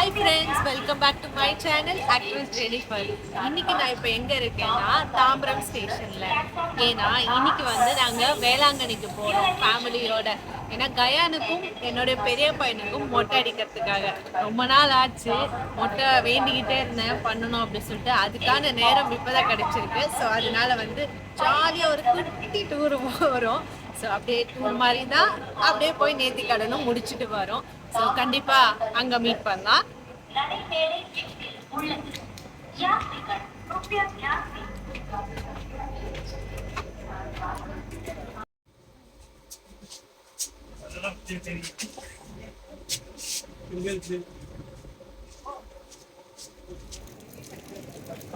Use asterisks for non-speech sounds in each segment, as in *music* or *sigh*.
Hi friends welcome back to my channel actress Jennifer இன்னைக்கு நான் இப்போ எங்கே இருக்கேன்னா தாம்பரம் ஸ்டேஷனில் ஏன்னா இன்னைக்கு வந்து நாங்கள் வேளாங்கண்ணிக்கு போகிறோம் ஃபேமிலியோட ஏன்னா கயானுக்கும் என்னுடைய பெரிய பையனுக்கும் மொட்டை அடிக்கிறதுக்காக. ரொம்ப நாள் ஆச்சு மொட்டை வேண்டிக்கிட்டே இருந்தேன் பண்ணணும் அப்படின்னு சொல்லிட்டு. அதுக்கான நேரம் இப்போதான் கிடைச்சிருக்கு. ஸோ அதனால வந்து ஜாலியாக ஒரு குட்டி டூர் போகிறோம் ஸோ அப்படியே டூர் மாதிரி தான் அப்படியே போய் நேத்தி கடனும் முடிச்சுட்டு வரோம். ஸோ கண்டிப்பாக அங்கே மீட் பண்ணலாம்.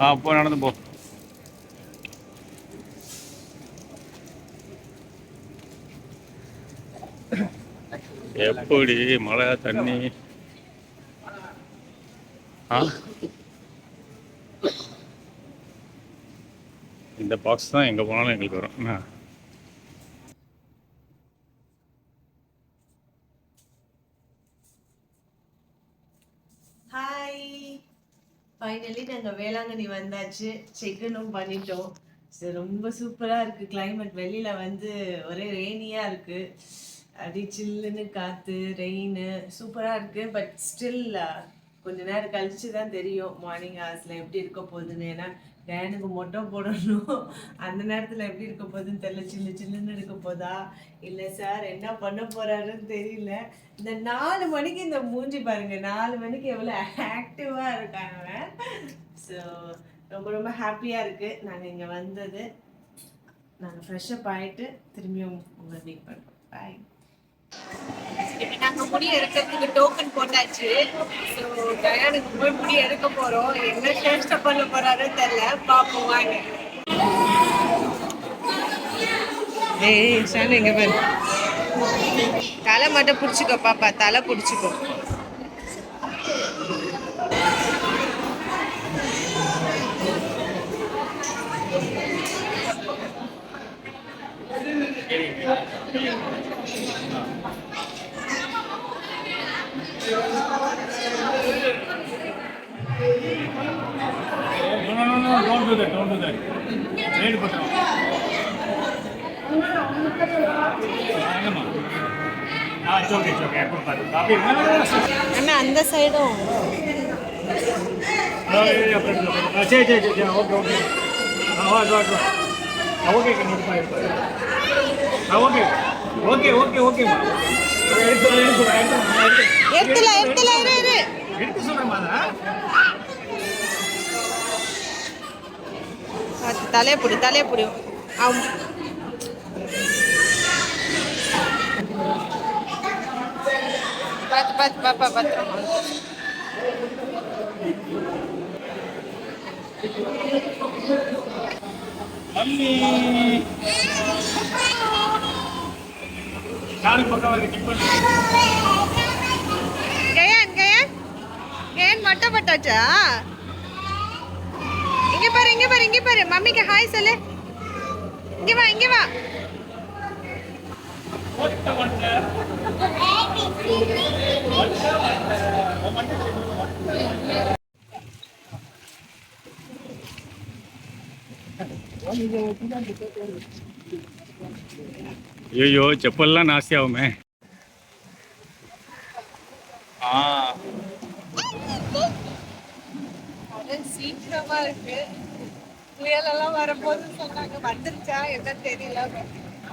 ஆ போ நடந்து போ. எப்படி மழை தண்ணி? இந்த பாக்ஸ் தான் எங்கே போனாலும் எங்களுக்கு வரும். என்ன? ஹாய் ஃபைனலி நாங்கள் வேளாங்கண்ணி வந்தாச்சு. செக்கனும் பண்ணிட்டோம். ரொம்ப சூப்பராக இருக்குது கிளைமேட் வெளியில் வந்து ஒரே ரெய்னியாக இருக்குது அடி சில்லுன்னு காற்று ரெயின் சூப்பராக இருக்குது பட் ஸ்டில் கொஞ்ச நேரம் கழிச்சு தான் தெரியும் மார்னிங் ஹவர்ஸில் எப்படி இருக்க போகுதுன்னு. ஏன்னா டேனுக்கு மொட்டை போடணும். அந்த நேரத்தில் எப்படி இருக்க போகுதுன்னு தெரியல. சில்லு சில்லுன்னு இருக்க போதா? இல்லை சார் என்ன பண்ண போகிறாருன்னு தெரியல. இந்த நாலு மணிக்கு இந்த மூஞ்சி பாருங்கள் நாலு மணிக்கு எவ்வளோ ஆக்டிவாக இருக்காங்க ஸோ ரொம்ப ரொம்ப ஹாப்பியாக இருக்குது நாங்கள் இங்கே வந்தது. நாங்கள் ஃப்ரெஷ்ஷப் ஆகிட்டு திரும்பியும் உங்களை மீட் பண்ணுறோம் பாய் இப்போ நாங்கள் முடி எடுக்கிறதுக்கு டோக்கன் போட்டாச்சு. ஸோ போய் முடி எடுக்க போறோம். என்ன சேஷ்ட பண்ண போகிறாருன்னு தெரியல. பார்ப்போம் வாங்க. ஏய் சாணி பாரு. தலை மட்டும் பிடிச்சிக்கோ பாப்பா. தலை பிடிச்சிக்கோ. Ah, okay. Okay, okay, okay, மா. எடுத்து சொல்றேன், எடுத்து சொல்றேன், எடுத்து சொல்றேன், எடுத்து- எடுத்துல எடுத்துல இரு இரு. எடுத்து சொல்றேன்மா அதை. பார்த்து தலையை பார்த்து பார்த்து பாப்பா பத்திரமா மம்மி. யாருக்கு பக்கம் வந்து பண்ணு. கயான் கயான். கயான் மொட்டை பட்டாச்சா? இங்க பாரு இங்க பாரு இங்க பாரு. மம்மிக்கு ஹாய் சொல்லு. இங்க வா இங்க வா. ஐயோ செப்பல்லாம் நாஸ்தி ஆகுமே. ஆ. சீக்கிரமா இருக்கு. புயல் எல்லாம் வரப்போது சொன்னாங்க. வந்துருச்சா? என்ன தெரியல.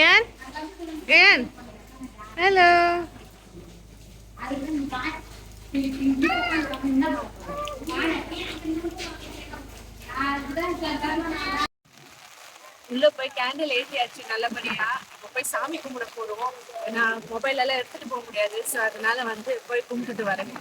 ஏன்? ஏன்? Hello. உள்ள போய் கேண்டில் ஏற்றியாச்சு நல்லபடியா. இப்ப போய் சாமி கும்பிட போடுவோம். நான் மொபைல் எல்லாம் எடுத்துட்டு போக முடியாது. ஸோ அதனால வந்து போய் கும்பிட்டுட்டு வரேன்.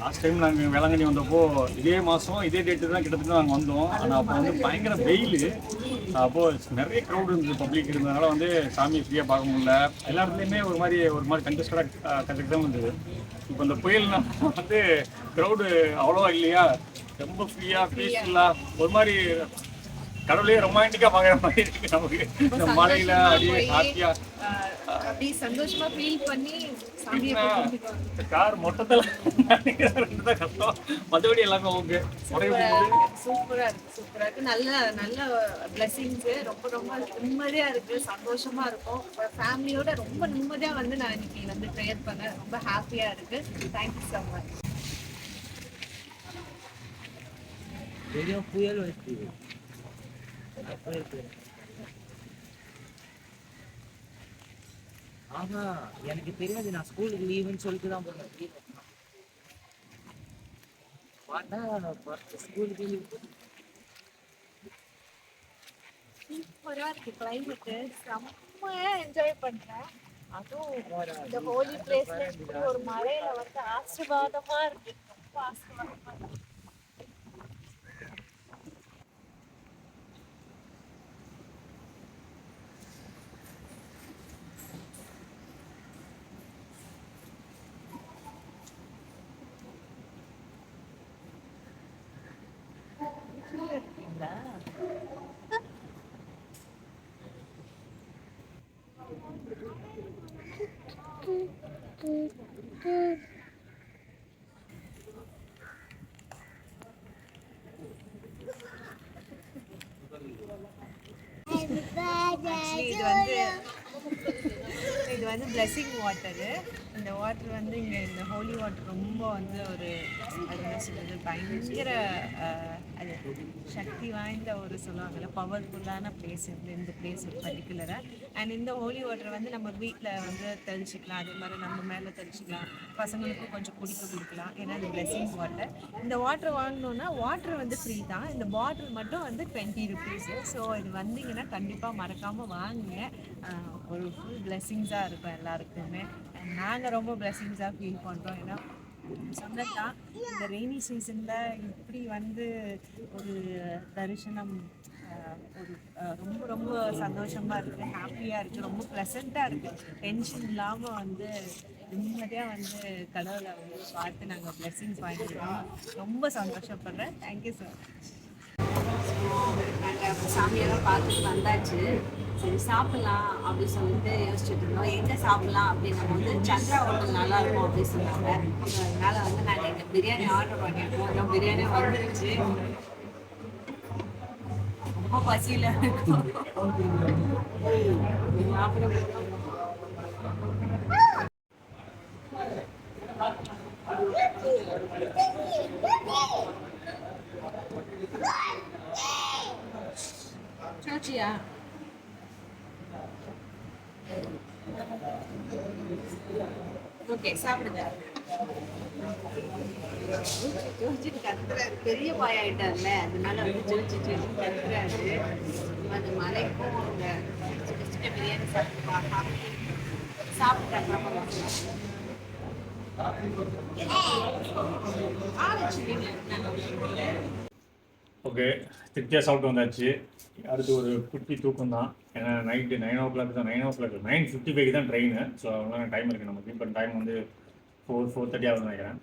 லாஸ்ட் டைம் நாங்கள் வேளாங்கண்ணி வந்தப்போ இதே மாதம் இதே டேட்டு தான் கிட்டத்தட்ட நாங்கள் வந்தோம். ஆனால் அப்போ வந்து பயங்கர வெயில். அப்போது நிறைய க்ரௌட் இருந்தது பப்ளிக் இருந்ததுனால வந்து சாமியை ஃப்ரீயாக பார்க்க முடியல. எல்லா இடத்துலையுமே ஒரு மாதிரி ஒரு மாதிரி கண்டஸ்டடாக கண்டக்ட் தான் இருந்தது இப்போ இந்த புயல்னா வந்து க்ரௌடு அவ்வளோவா இல்லையா? ரொம்ப ஃப்ரீயாக பீஸ்ஃபுல்லாக ஒரு மாதிரி கடவுளே ரொமான்டிக்காக பார்க்குற மாதிரி இருக்கு நமக்கு. இந்த மலையில் அப்படியே ஹாப்பியாக ஆஹ் அப்படி சந்தோஷமா ஃபீல் பண்ணி கார் மொத்தத்தில் தான் கஷ்டம். மற்றபடி எல்லாமே ஓகே. சூப்பரா இருக்கு. சூப்பரா இருக்கு. நல்ல நல்ல பிளெஸிங்ஸ் ரொம்ப ரொம்ப நிம்மதியா இருக்கு. சந்தோஷமா இருக்கும். ஃபேமிலியோட ரொம்ப நிம்மதியா வந்து நான் இன்னைக்கு வந்து ப்ரேயர் பண்ணேன். ரொம்ப ஹாப்பியா இருக்கு. தேங்க்யூ ஸோ மச் வெறும் புயல் புயல் ஆமா எனக்கு தெரியாது நான் ஸ்கூலுக்கு லீவுன்னு சொல்லிட்டு தான் போனேன் பார்த்தா ஸ்கூலுக்கு லீவ் சூப்பரா இருக்கு கிளைமேட் செம்மையா என்ஜாய் பண்றேன் அதுவும் இந்த ஹோலி பிளேஸ்ல ஒரு மலையில வந்து ஆசீர்வாதமா இருக்கு ரொம்ப ஆசீர்வாதமா இருக்கு Actually, இது வந்து இது வந்து பிளெஸிங் வாட்டரு இந்த வாட்டர் வந்து இங்கே இந்த ஹோலி வாட்டர் ரொம்ப வந்து ஒரு அது என்ன பயங்கர அது சக்தி வாய்ந்த ஒரு சொல்லுவாங்கள்ல பவர்ஃபுல்லான பிளேஸ் இந்த பிளேஸ் பர்டிகுலராக அண்ட் இந்த ஹோலி வாட்டர் வந்து நம்ம வீட்டில் வந்து தெளிச்சிக்கலாம். அதே மாதிரி நம்ம மேலே தெளிச்சிக்கலாம். பசங்களுக்கும் கொஞ்சம் குடிக்க கொடுக்கலாம். ஏன்னா இது பிளெஸிங் வாட்டர் இந்த வாட்டர் வாங்கினோன்னா வாட்டர் வந்து ஃப்ரீ தான். இந்த பாட்டில் மட்டும் வந்து டுவெண்ட்டி ருபீஸு ஸோ இது வந்தீங்கன்னா கண்டிப்பாக மறக்காமல் வாங்குங்க. ஒரு ஃபுல் பிளெஸிங்ஸாக இருக்கும் எல்லாருக்குமே. நாங்கள் ரொம்ப பிளெஸிங்ஸாக ஃபீல் பண்ணுறோம் ஏன்னா சொன்னதான் இந்த ரெய்னி சீசனில் இப்படி வந்து ஒரு தரிசனம் ஒரு ரொம்ப ரொம்ப சந்தோஷமாக இருக்குது ஹாப்பியாக இருக்குது ரொம்ப ப்ளசண்ட்டாக இருக்குது டென்ஷன் இல்லாமல் வந்து நிம்மதியாக வந்து கடவுளை வந்து பார்த்து நாங்கள் பிளெஸிங்ஸ் வாங்கிக்கிறோம். ரொம்ப சந்தோஷப்படுறேன். தேங்க்யூ சார் மச் நாங்கள் சாமியெல்லாம் பார்த்துட்டு வந்தாச்சு. சரி சாப்பிட்லாம் அப்படின்னு சொல்லிட்டு யோசிச்சுட்டு இருந்தோம். எங்கே சாப்பிட்லாம் அப்படின்னு நம்ம வந்து சந்திரா ஹோட்டல் நல்லா இருக்கும் அப்படின்னு சொன்னாங்க. அதனால வந்து நாங்கள் எங்கள் பிரியாணி ஆர்டர் பண்ணியிருக்கோம். பிரியாணி வந்துருச்சு ரொம்ப பசியில் இருக்கும் அப்புறம் சாச்சியா ஓகே சாப்பிடுங்க ஜோதிச்சுட்டு கத்துறாரு பெரிய பாய் ஆயிட்டார்ல அதனால வந்து கத்துறாரு அந்த மலைக்கும் சின்ன சின்ன பிரியாணி சாப்பிட்டு சாப்பிட்டாங்க ஓகே திருப்தியாக சாப்பிட்டு வந்தாச்சு. அடுத்து ஒரு குட்டி தூக்கம் தான் ஏன்னா நைட்டு நைன் ஓ கிளாக் தான். Nine o'clock nine fifty five தான் ட்ரெயின் ஸோ அதனால டைம் இருக்குது நமக்கு. இப்போ டைம் வந்து ஃபோர் ஃபோர் தேர்ட்டி ஆகுதுன்னு நினைக்கிறேன்.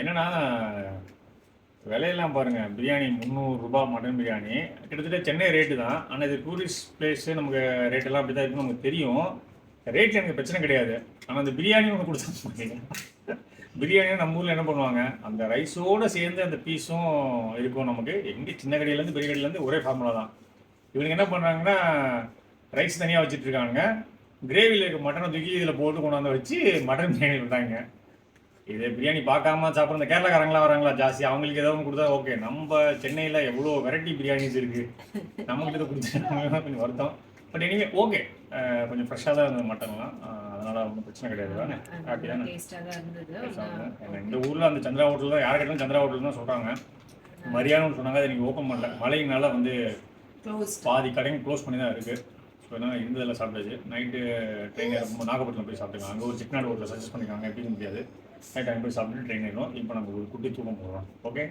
என்னென்னா விலையெல்லாம் பாருங்கள் பிரியாணி முந்நூறுரூபா மட்டன் பிரியாணி. கிட்டத்தட்ட சென்னை ரேட்டு தான். ஆனால் இது டூரிஸ்ட் பிளேஸு நமக்கு ரேட்டெல்லாம் அப்படி தான் இருக்குன்னு நமக்கு தெரியும். ரேட் எனக்கு பிரச்சனை கிடையாது. ஆனால் அந்த பிரியாணி ஒன்று கொடுத்தா மாட்டீங்க பிரியாணியை நம்ம ஊரில் என்ன பண்ணுவாங்க? அந்த ரைஸோடு சேர்ந்து அந்த பீஸும் இருக்கும் நமக்கு. எங்கே சின்ன கடையிலேருந்து பெரிய கடையிலேருந்து ஒரே ஃபார்முலா தான். இவனுங்க என்ன பண்ணுறாங்கன்னா ரைஸ் தனியாக வச்சுட்டு இருக்காங்க கிரேவியில் இருக்க மட்டனை தூக்கி இதில் போட்டு கொண்டாந்து வச்சு மட்டன் பிரியாணி விட்டாங்க இது பிரியாணி பார்க்காம சாப்பிட்ற இந்த கேரளாக்காரங்களா வராங்களா ஜாஸ்தி. அவங்களுக்கு ஏதோ ஒன்று கொடுத்தா ஓகே நம்ம சென்னையில் எவ்வளோ வெரைட்டி பிரியாணிஸ் இருக்கு? நம்மகிட்ட இதை கொடுத்து கொஞ்சம் வருத்தம். பட் எனிவே ஓகே கொஞ்சம் ஃப்ரெஷ்ஷாக தான் இருந்தது மட்டன்லாம் அதனால ஒன்றும் பிரச்சனை கிடையாது. தானே? டேஸ்டாக தான் இந்த ஊரில் அந்த சந்திரா ஹோட்டல் தான் யார் கேட்டாலும் சந்திரா ஹோட்டல் தான் சொல்கிறாங்க மரியாதைன்னு சொன்னாங்க அதை நீங்கள் ஓப்பன் பண்ணல. மழையினால வந்து பாதி கடையும் க்ளோஸ் பண்ணி தான் இருக்குது ஸோ என்ன இருந்ததில் சாப்பிட்டாச்சு. நைட்டு ட்ரெயின் ஏறும்போது நாகப்பட்டினம் போய் சாப்பிட்டுக்கலாம் அங்கே ஒரு செக்நாடு ஹோட்டல் சஜஸ்ட் பண்ணிருக்காங்க. எப்படி முடியாது. நைட் அங்கே போய் சாப்பிட்டு ட்ரெயின் ஏறும் இப்போ நம்ம ஒரு குட்டி தூக்கம் போகிறோம் okay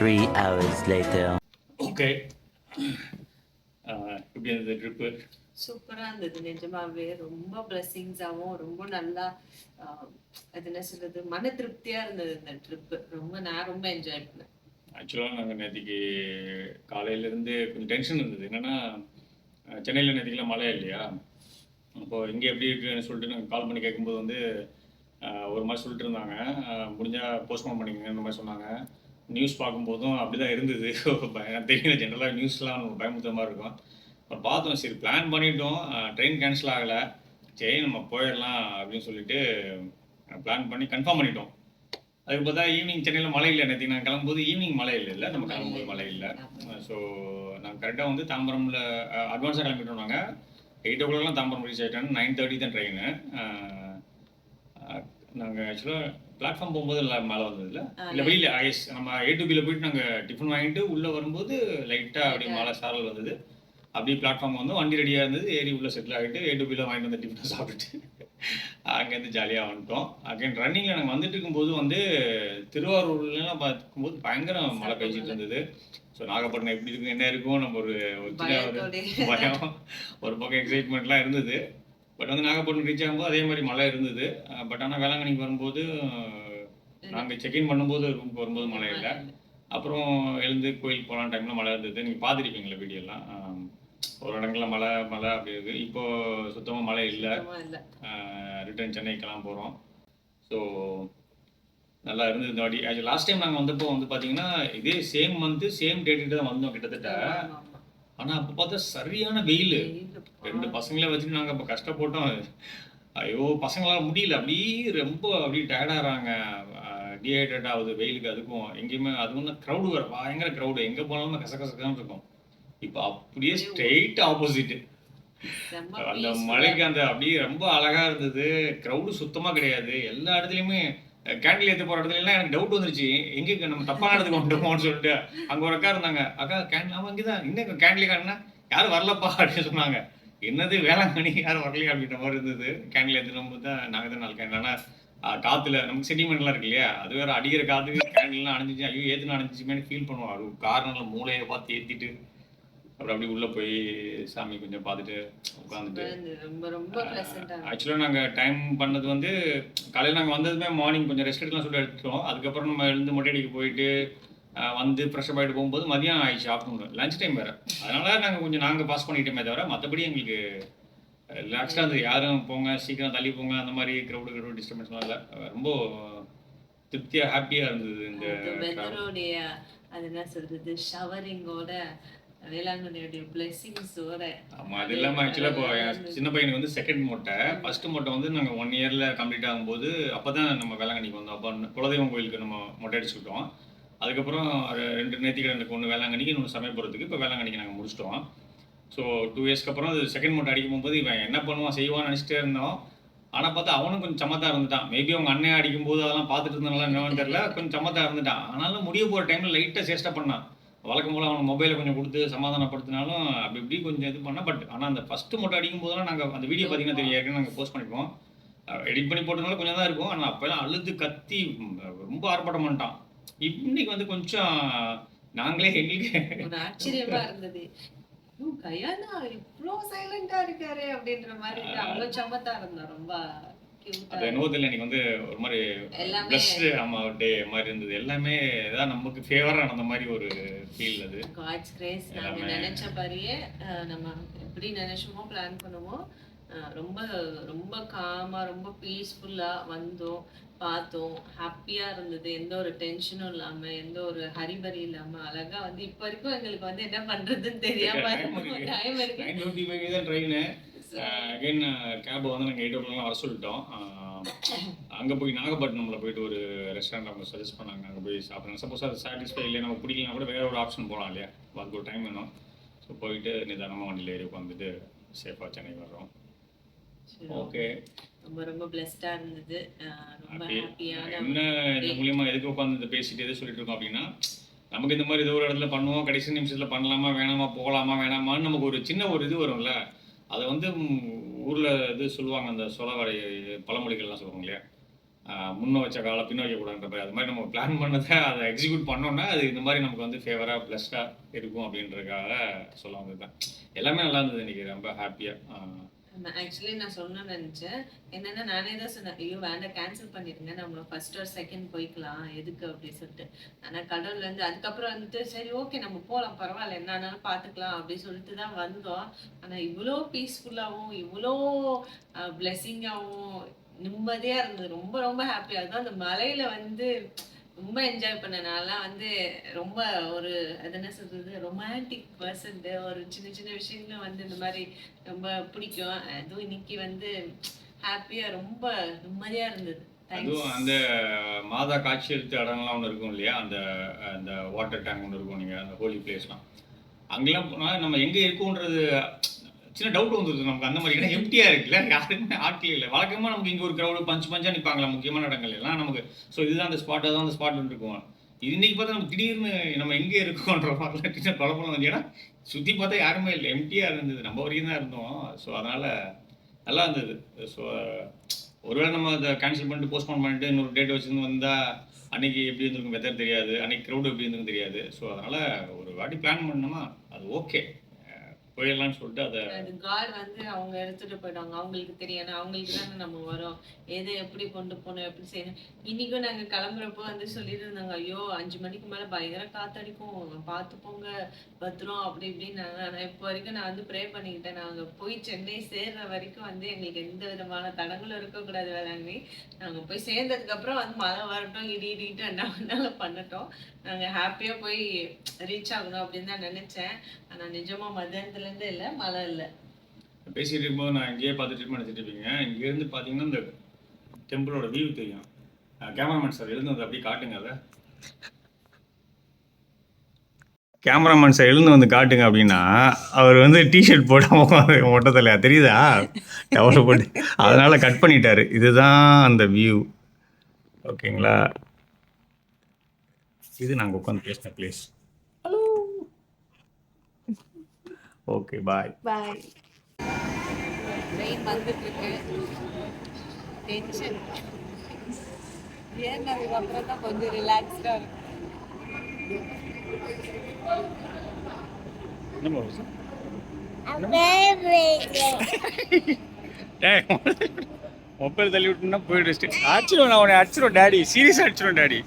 Three hours later. Okay எப்படி இருந்தது ட்ரிப்பு சூப்பரா இருந்தது. நிஜமாவே ரொம்ப பிளெஸிங்ஸாவும் ரொம்ப நல்லா அது என்ன சொல்றது? மன திருப்தியா இருந்தது இந்த ட்ரிப் ரொம்ப நான் ரொம்ப என்ஜாய் பண்ணேன். ஆக்சுவலாக நாங்கள் நேற்றுக்கு காலையிலேருந்து கொஞ்சம் டென்ஷன் இருந்தது. என்னென்னா சென்னையில் நேற்றுக்கெல்லாம் மழை இல்லையா? அப்போது இங்கே எப்படி இருக்குன்னு சொல்லிட்டு நாங்கள் கால் பண்ணி கேட்கும்போது வந்து ஒரு மாதிரி சொல்லிட்டு இருந்தாங்க. முடிஞ்சால் முடிஞ்சா போஸ்ட்போன் பண்ணிக்கங்க மாதிரி சொன்னாங்க. நியூஸ் பார்க்கும்போதும் அப்படி தான் இருந்தது *laughs* தெரியல ஜென்ரலாக நியூஸ்லாம் நமக்கு பயமுறுத்த மாதிரி இருக்கும். அப்புறம் பார்த்தோம் சரி பிளான் பண்ணிட்டோம். ட்ரெயின் கேன்சல் ஆகலை. சரி நம்ம போயிடலாம் அப்படின்னு சொல்லிட்டு பிளான் பண்ணி கன்ஃபார்ம் பண்ணிட்டோம். அதுக்கு பார்த்தா ஈவினிங் சென்னையில் மழை இல்லை நேற்று நாங்கள் கிளம்பும்போது ஈவினிங் மழை இல்லை இல்லை. நம்ம கிளம்பும்போது மழை இல்லை. ஸோ நாங்கள் கரெக்டாக வந்து தாம்பரமில் அட்வான்ஸாக கிளம்பிட்டோம் நாங்கள் எயிட் ஓ கிளாக்லாம் தாம்பரம் ரீச் ஆகிட்டோம் நைன் தேர்ட்டி தான் ட்ரெயின் நாங்கள் ஆக்சுவலாக பிளாட்ஃபார்ம் போகும்போது மழை வந்தது இல்லை. இல்லை வெளியில் ஐஎஸ் நம்ம ஏ டு பியில் போயிட்டு நாங்கள் டிஃபன் வாங்கிட்டு உள்ளே வரும்போது லைட்டாக அப்படியே மழை சாரல் வந்தது. அப்படியே பிளாட்ஃபார்ம் வந்து வண்டி ரெடியாக இருந்தது. ஏறி உள்ளே செட்டில் ஆகிட்டு ஏ டு பியில் வாங்கிட்டு வந்து டிஃபனை சாப்பிட்டுட்டு. அங்கேருந்து ஜாலியாக வந்துட்டோம். அகைன் ரன்னிங்கில் நாங்கள் வந்துட்டு இருக்கும்போது வந்து திருவாரூர்லாம் பார்க்கும்போது பயங்கர மழை பெஞ்சிட்டு இருந்தது. ஸோ நாகப்பட்டினம் எப்படி இருக்கும் என்ன இருக்கும் நம்ம ஒரு. பயம். ஒரு பக்கம் எக்ஸைட்மெண்ட்லாம் இருந்தது. பட் வந்து நாகப்பட்டினம் ரீச் ஆகும்போது அதே மாதிரி மழை இருந்தது. பட் ஆனால் வேளாங்கண்ணிக்கு வரும்போது நாங்கள் செக்இன் பண்ணும்போது ரூமுக்கு வரும்போது மழை இல்லை. அப்புறம் எழுந்து கோயிலுக்கு போகலாம் டைமில் மழை இருந்தது. நீங்கள் பார்த்துருப்பீங்களா வீடியோலாம் ஒரு இடங்களில் மழை மழை அப்படி இருக்குது இப்போ சுத்தமாக மழை இல்லை. ரிட்டர்ன் சென்னைக்கெல்லாம் போகிறோம் ஸோ நல்லா இருந்தது இந்த வாட்டி. ஆக்சுவலி லாஸ்ட் டைம் நாங்கள் வந்தப்போ வந்து பார்த்தீங்கன்னா இதே சேம் மந்த்து சேம் டேட்டுக்கு தான் வந்தோம் கிட்டத்தட்ட. ஆனால் அப்போ பார்த்தா சரியான வெயில். ரெண்டு பசங்கள வச்சுட்டு நாங்கள் இப்போ கஷ்டப்பட்டோம். ஐயோ பசங்களால முடியல. அப்படியே ரொம்ப அப்படியே டயர்டாகிறாங்க டீஹைட்ரேட் ஆகுது வெயிலுக்கு. அதுக்கும் எங்கேயுமே அதுவும் தான் க்ரௌடு வர பயங்கர க்ரௌடு எங்கே போனாலுமே கச கசக்கதான் இருக்கும். இப்போ அப்படியே ஸ்ட்ரெயிட் ஆப்போசிட் அந்த மலைக்கு அந்த அப்படியே ரொம்ப அழகா இருந்தது. க்ரௌடு சுத்தமா கிடையாது. எல்லா இடத்துலயுமே கேண்டில் ஏற்ற போற இடத்துல எல்லாம் எனக்கு டவுட் வந்துருச்சு. எங்க நம்ம தப்பான இடத்துக்கு வந்துட்டோமோன்னு சொல்லிட்டு. அங்க ஒரு அக்கா இருந்தாங்க. அக்கா கேண்டில் அவன் இங்கதான். இன்னும் கேண்டில் காணுனா யாரும் வரலப்பா. அப்படின்னு சொன்னாங்க. என்னது வேளாங்கண்ணி? யாரும் வரலையா? அப்படின்ற மாதிரி இருந்தது. கேண்டில் ஏற்றின போது தான் நாங்கள் தான் நாலு கேண்டில் ஆனால் காத்துல நமக்கு சென்டிமெண்ட்லாம் இருக்கு இல்லையா? அது வேற அடிக்கிற காத்துக்கு கேண்டில்லாம் அணைஞ்சிச்சு. ஐயோ ஏற்றுனா அணைஞ்சிச்சுமே ஃபீல் பண்ணுவோம் அது காரணம் மூளையை பார்த்து ஏற்றிட்டு அப்புறம் அப்படி உள்ள போய் சாமி கொஞ்சம் பார்த்துட்டு உட்காந்துட்டு. ரொம்ப ரொம்ப ஆக்சுவலாக நாங்கள் டைம் பண்ணது வந்து காலையில் நாங்கள் வந்ததுமே மார்னிங் கொஞ்சம் ரெஸ்ட் எடுக்கலாம் சொல்லிட்டு எடுத்துட்டோம். அதுக்கப்புறம் நம்ம எழுந்து மொட்டை அடிக்க போயிட்டு வந்து ஃப்ரெஷ்அப் ஆகிட்டு போகும்போது மதியம் ஆயிடுச்சு ஆஃப்டர்நூன் லஞ்ச் டைம் வேறு. அதனால நாங்கள் கொஞ்சம் நாங்கள் பாஸ் பண்ணிட்டோமே தவிர மற்றபடி எங்களுக்கு ரிலாக்ஸ்டாக இருந்தது. யாரும் போங்க சீக்கிரம் தள்ளி போங்க அந்த மாதிரி க்ரௌடு க்ரௌடு டிஸ்டர்பன்ஸ்லாம் இல்லை. ரொம்ப திருப்தியாக ஹாப்பியாக இருந்தது இந்த. வெதரோடைய அது என்ன சொல்றது ஷவரிங்கோட ஆமாம் அது இல்லாமல் ஆக்சுவலாக இப்போ சின்ன பையனுக்கு வந்து செகண்ட் மொட்டை. ஃபர்ஸ்ட் மொட்டை வந்து நாங்கள் ஒன் இயரில் கம்ப்ளீட் ஆகும்போது அப்போ தான் நம்ம வேளாங்கண்ணிக்கு வந்தோம். அப்போ குலதெய்வம் கோயிலுக்கு நம்ம மொட்டை அடிச்சுக்கிட்டோம் அதுக்கப்புறம் ரெண்டு நேத்திக்கு ரெண்டுக்கு ஒன்று வேளாங்கண்ணிக்கு இன்னொன்று சமயபுரத்துக்கு இப்போ வேளாங்கண்ணிக்கு நாங்கள் முடிச்சிட்டோம். ஸோ டூ இயர்ஸ்க்கு அப்புறம் அது செகண்ட் மொட்டை அடிக்கும் போது இவன் என்ன பண்ணுவான் செய்வான்னு நினச்சிட்டே இருந்தோம். ஆனால் பார்த்தா அவனும் கொஞ்சம் சமத்தா இருந்துட்டான். மேபி அவங்க அண்ணன் அடிக்கும் போது அதெல்லாம் பார்த்துட்டு இருந்தாலும் என்னன்னு தெரியல. கொஞ்சம் சமத்தா இருந்துட்டான். ஆனாலும் முடிய போகிற டைமில் லைட்டாக சேஷ்டா பண்ணான். வழக்கம் போல் அவன் மொபைலை கொஞ்சம் கொடுத்து சமாதானப்படுத்தினாலும் அப்படி இப்படி கொஞ்சம் இது பண்ணால் பட் ஆனால் அந்த ஃபஸ்ட்டு மட்டும் அடிக்கும் போதெல்லாம் நாங்கள் அந்த வீடியோ பார்த்தீங்கன்னா தெரியும் ஏற்கனவே நாங்கள் போஸ்ட் பண்ணிப்போம் எடிட் பண்ணி போட்டதுனால கொஞ்சம் தான் இருக்கும். ஆனால் அப்போல்லாம் அழுது கத்தி ரொம்ப ஆர்ப்பாட்டம் பண்ணிட்டான். இன்னைக்கு வந்து கொஞ்சம் நாங்களே எங்களுக்கு ஆச்சரியமா இருந்தது. கயானா இவ்ளோ சைலண்டா இருக்காரு அப்படின்ற மாதிரி அவ்வளவு சமத்தா இருந்தா ரொம்ப என்னவோ தெரியல இன்னைக்கு வந்து ஒரு மாதிரி ஆமா டே மாதிரி இருந்தது. எல்லாமே ஏதாவது நமக்கு ஃபேவரா நடந்த மாதிரி ஒரு ஃபீல் அது. God's grace நாங்க. நினைச்ச மாதிரியே நம்ம எப்படி நினைச்சோமோ பிளான் பண்ணுமோ அஹ், ரொம்ப ரொம்ப காமா ரொம்ப பீஸ்ஃபுல்லா வந்தோம் பார்த்தோம். ஹாப்பியா இருந்தது. எந்த ஒரு டென்ஷனும் இல்லாம எந்த ஒரு ஹரிபரி இல்லாம அழகா வந்து இப்ப வரைக்கும் எங்களுக்கு வந்து என்ன பண்றதுன்னு தெரியாம. டைம் இருக்கு. அகைன் கேப் வந்து நாங்கள் எயிட் ஓ கிளாக் வர சொல்லிட்டோம். அங்கே போய் நாகப்பட்டினம்ல போயிட்டு ஒரு ரெஸ்டாரண்ட் அவங்க சஜஸ்ட் பண்ணாங்க. அங்கே போய் சாப்பிடுங்க சப்போஸ் அது சாட்டிஸ்ஃபை இல்லை நம்ம பிடிக்கலாம் கூட வேற ஒரு ஆப்ஷன் போகலாம் இல்லையா? அதுக்கு ஒரு டைம் வேணும். ஸோ போயிட்டு நிதானமாக வண்டியில் ஏறி உட்காந்துட்டு சேஃபாக சென்னை வர்றோம். ஓகே ரொம்ப ரொம்ப பிளஸ்டா இருந்தது. ரொம்ப ஹாப்பியான என்ன இந்த மூலியமா எதுக்கு உட்காந்து பேசிட்டு எது சொல்லிட்டு இருக்கோம் அப்படின்னா நமக்கு இந்த மாதிரி ஏதோ ஒரு இடத்துல பண்ணுவோம் கடைசி நிமிஷத்துல பண்ணலாமா வேணாமா போகலாமா வேணாமான்னு நமக்கு ஒரு சின்ன ஒரு இது வரும்ல. அதை வந்து ஊரில் இது சொல்லுவாங்க அந்த சொலவரை பழமொழிகள்லாம் சொல்லுவாங்க இல்லையா? முன்ன வச்ச காலை பின்ன வைக்கக்கூடாதுன்ற மாதிரி. அது மாதிரி நம்ம பிளான் பண்ணதை அதை எக்ஸிக்யூட் பண்ணோம்னா அது இந்த மாதிரி நமக்கு வந்து ஃபேவராக ப்ளஸ்டாக இருக்கும் அப்படின்றதுக்காக சொல்ல வந்தது தான் எல்லாமே நல்லா இருந்தது இன்னைக்கு. ரொம்ப ஹாப்பியாக ஆக்சுவலி நான் சொன்ன நினச்சேன். என்னென்னா நானே தான் சொன்னேன் ஐயோ வேண்டாம் கேன்சல் பண்ணிடுங்க. நம்ம ஃபர்ஸ்ட் ஒரு செகண்ட் போய்க்கலாம். எதுக்கு? அப்படின்னு சொல்லிட்டு. ஆனால் கடவுள்லேருந்து அதுக்கப்புறம் வந்துட்டு சரி ஓகே நம்ம போகலாம் பரவாயில்ல. என்ன ஆனாலும் பார்த்துக்கலாம். அப்படி சொல்லிட்டு தான் வந்தோம். ஆனால் இவ்வளோ பீஸ்ஃபுல்லாகவும் இவ்வளோ பிளெஸ்ஸிங்காகவும் நிம்மதியாக இருந்தது. ரொம்ப ரொம்ப ஹாப்பியாக அதுதான் அந்த மலையில் வந்து ரொம்ப என்ஜாய் பண்ணனால வந்து ரொம்ப ஒரு அது என்ன சொல்றது ரொமான்டிக் பர்சன் ஒரு சின்ன சின்ன விஷயங்களும் வந்து இந்த மாதிரி ரொம்ப பிடிக்கும். அதுவும் இன்னைக்கு வந்து ஹாப்பியா ரொம்ப நிம்மதியா இருந்தது. அதுவும் அந்த மாதா காட்சி எடுத்த ஒன்று இருக்கும் இல்லையா? அந்த அந்த வாட்டர் டேங்க் ஒன்று இருக்கும் நீங்கள் அந்த ஹோலி பிளேஸ்லாம் அங்கெல்லாம் போனால் நம்ம எங்கே இருக்கோன்றது சின்ன டவுட் வந்துருது நமக்கு. அந்த மாதிரி ஏன்னா எம்டியாக இருக்குல்ல யாருமே ஆட்கள் இல்லை. வழக்கமாக நமக்கு இங்கே ஒரு க்ரௌடு பஞ்சு பஞ்சா நிற்பாங்களா முக்கியமான இடங்கள் எல்லாம் நமக்கு. ஸோ இதுதான் அந்த ஸ்பாட் தான் அந்த ஸ்பாட் இருக்கும். இது இன்னைக்கு பார்த்தா நம்ம திடீர்னு நம்ம எங்கே இருக்கோன்ற மாதிரிலாம் டீச்சர் குழப்பம் வந்து ஏன்னா சுற்றி பார்த்தா யாருமே இல்லை. எம்டியாக இருந்தது. நம்ம வரைக்கும் தான் இருந்தோம். ஸோ அதனால் நல்லா இருந்தது. ஸோ ஒருவேளை நம்ம அதை கேன்சல் பண்ணிட்டு போஸ்ட்போன் பண்ணிட்டு இன்னொரு டேட் வச்சுருந்து வந்தால் அன்னைக்கு எப்படி இருந்திருக்கும் வெதர் தெரியாது. அன்னைக்கு க்ரௌடு எப்படி இருந்திருக்கும் தெரியாது. ஸோ அதனால் ஒரு வாட்டி பிளான் பண்ணோமா அது ஓகே போயிடலாம்னு சொல்லிட்டு அதை கார் வந்து அவங்க எடுத்துட்டு போயிடுவாங்க. அவங்களுக்கு தெரியும் அவங்களுக்கு தானே நம்ம வரோம். எதை எப்படி கொண்டு போகணும் எப்படி செய்யணும். இன்னைக்கும் நாங்க கிளம்புறப்போ வந்து சொல்லிட்டு இருந்தாங்க ஐயோ அஞ்சு மணிக்கு மேல பயங்கர காத்தடிக்கும். பார்த்து போங்க. பத்திரம் அப்படி இப்படின்னு நாங்க ஆனா இப்போ வரைக்கும் நான் வந்து ப்ரே பண்ணிக்கிட்டேன். நாங்க போய் சென்னை சேர்ற வரைக்கும் வந்து எங்களுக்கு எந்த விதமான தடங்களும் இருக்கக்கூடாது வேளாண்மை நாங்க போய் சேர்ந்ததுக்கு அப்புறம் வந்து மழை வரட்டும் இடி இடிட்டு என்ன பண்ணாலும் பண்ணட்டும். நாங்கள் ஹாப்பியாக போய் ரீச் ஆகணும் அப்படின்னு தான் நினச்சேன். ஆனால் நிஜமாக மத்தியானத்துல இல்லை மழை இல்லை. பேசிகிட்டு இருக்கும்போது நான் இங்கேயே பார்த்து ட்ரீட்மெண்ட் எடுத்துட்டு இருப்பீங்க. இங்கேருந்து பார்த்தீங்கன்னா இந்த டெம்பிளோட வியூ தெரியும். கேமராமேன் சார் எழுந்து வந்து அப்படியே காட்டுங்க அதை. கேமராமேன் சார் எழுந்து வந்து காட்டுங்க அப்படின்னா அவர் வந்து டிஷர்ட் போடாமல் மொட்டத்தில் தெரியுதா? டவலை போட்டு. அதனால் கட் பண்ணிட்டாரு. இதுதான் அந்த வியூ ஓகேங்களா இது நாங்கள் உட்காந்து பேசின place hello okay bye bye train tension தான் கொஞ்சம் ரிலாக்ஸ்டா இருக்கு. மொபைல் தள்ளி விட்டுனா போயிடுச்சு அடிச்சிடும் நான் உன்னை அடிச்சிடும் டேடி. சீரியஸ் அடிச்சிடும் டேடி.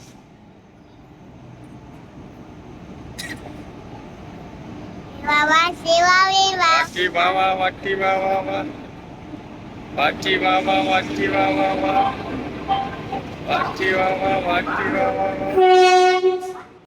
வாட்டி வா வா வாட்டி வா வா வா வாட்டி வா வா வாட்டி வா வா வாட்டி வா வாட்டி வா வா